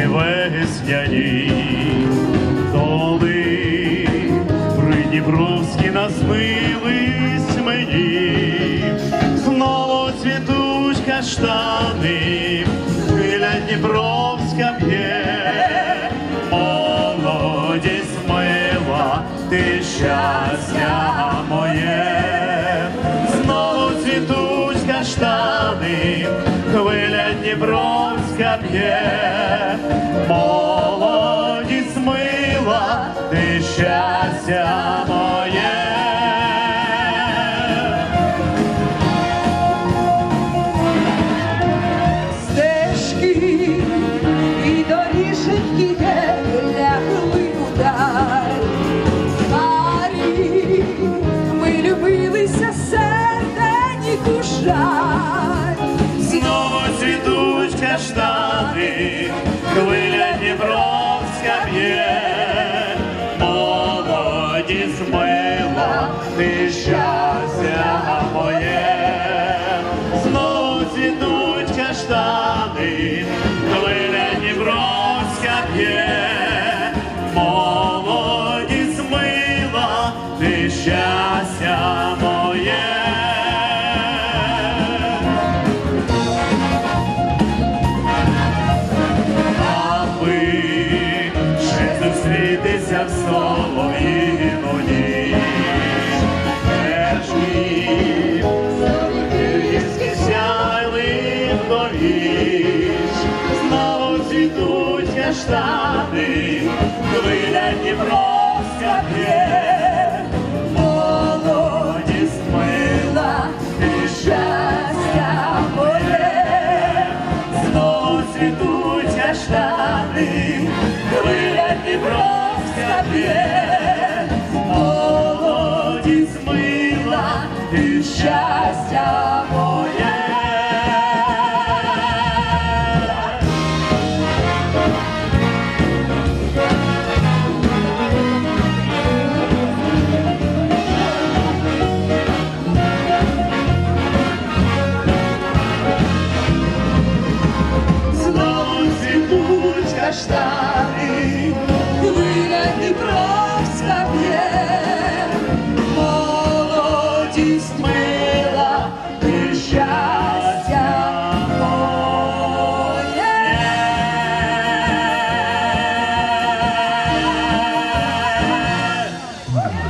ночі весняні, коли придніпровські наснились мені, знову цвітуть каштани, хвиля Дніпровська п'є, молодість мила, ти щастя моє, знову цвітуть каштани, хвиля Дніпровська п'є, молодість мила, ти щастя моє. стежки і доріженьки лягли удар. Марі, ми любилися серденьку жаль. Знову цвітуть каштани, хвиля Дніпровська б'є, молоді мила, ти щастя моє, знов цвітуть каштани, в солов'їну ніч. Перші київські сяйли вдовіч, знову цвітуть каштани, хвиля Дніпровська п'є, цвітуть каштани, Дніпровська п'є, молодість мила і щастя моє. Знову цвітуть каштани, Woo!